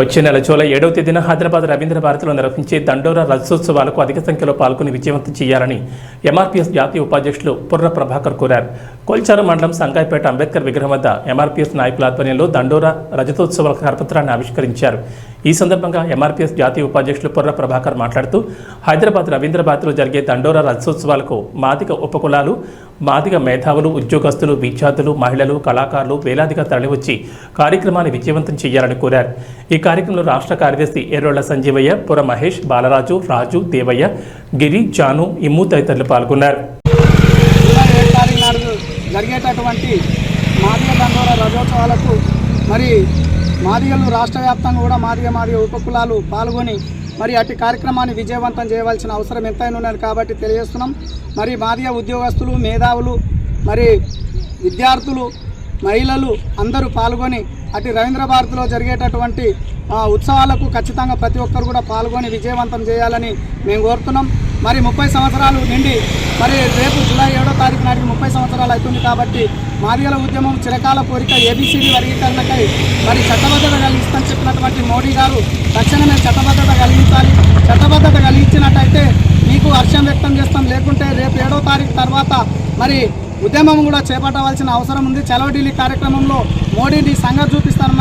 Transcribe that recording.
వచ్చే నెల జూలై ఏడవ తేదీన హైదరాబాద్ రవీంద్ర భారతిలో నిర్వహించే దండోరా రజతోత్సవాలకు అధిక సంఖ్యలో పాల్గొని విజయవంతం చేయాలని ఎంఆర్పీఎస్ జాతీయ ఉపాధ్యక్షులు పుర్ర ప్రభాకర్ కోరారు. కొల్చారు మండలం సంగాయపేట అంబేద్కర్ విగ్రహం వద్ద ఎంఆర్పీఎస్ నాయకుల ఆధ్వర్యంలో దండోరా రజతోత్సవాల కరపత్రాన్ని ఆవిష్కరించారు. ఈ సందర్భంగా ఎంఆర్పీఎస్ జాతీయ ఉపాధ్యక్షులు పుర్ర ప్రభాకర్ మాట్లాడుతూ హైదరాబాద్ రవీంద్ర జరిగే దండోరా రథోత్సవాలకు మాదిక ఉపకులాలు మాదిగ మేధావులు ఉద్యోగస్తులు విద్యార్థులు మహిళలు కళాకారులు వేలాదిగా తరలివచ్చి కార్యక్రమాన్ని విజయవంతం చేయాలని కోరారు. ఈ కార్యక్రమంలో రాష్ట్ర కార్యదర్శి ఎర్రోళ్ళ సంజీవయ్య పుర మహేష్ బాలరాజు రాజు దేవయ్య గిరి జాను ఇమ్ము తదితరులు పాల్గొన్నారు. జరిగేటటువంటి మాదిగ మరి మాదిగలు రాష్ట్ర వ్యాప్తంగా కూడా మాదిగ మాదిగ ఉపకులాలు పాల్గొని మరి అటు కార్యక్రమాన్ని విజయవంతం చేయవలసిన అవసరం ఎంతైనా ఉన్నది కాబట్టి తెలియజేస్తున్నాం. మరి మాదిగ ఉద్యోగస్తులు మేధావులు మరి విద్యార్థులు మహిళలు అందరూ పాల్గొని అటు రవీంద్ర భారతిలో జరిగేటటువంటి ఆ, ఉత్సవాలకు ఖచ్చితంగా ప్రతి ఒక్కరు కూడా పాల్గొని విజయవంతం చేయాలని మేము కోరుతున్నాం. మరి ముప్పై సంవత్సరాలు నిండి మరి రేపు జూలై ఏడో తారీఖు నాటికి సంవత్సరాలు అవుతుంది కాబట్టి మాదిగల ఉద్యమం చిరకాల కోరిక ఏబీసీడీ వర్గీకరణకై మరి చట్టబద్ధత కలిగిస్తామని చెప్పినటువంటి మోడీ గారు తక్షణమే చట్టబద్ధత కలిగించాలి. చట్టబద్ధత కలిగించినట్టయితే మీకు హర్షం వ్యక్తం చేస్తాం. లేకుంటే రేపు ఏడో తారీఖు తర్వాత మరి ఉద్యమం కూడా చేపట్టవలసిన అవసరం ఉంది. చలో ఢిల్లీ కార్యక్రమంలో మోడీని సంగతి చూపిస్తాను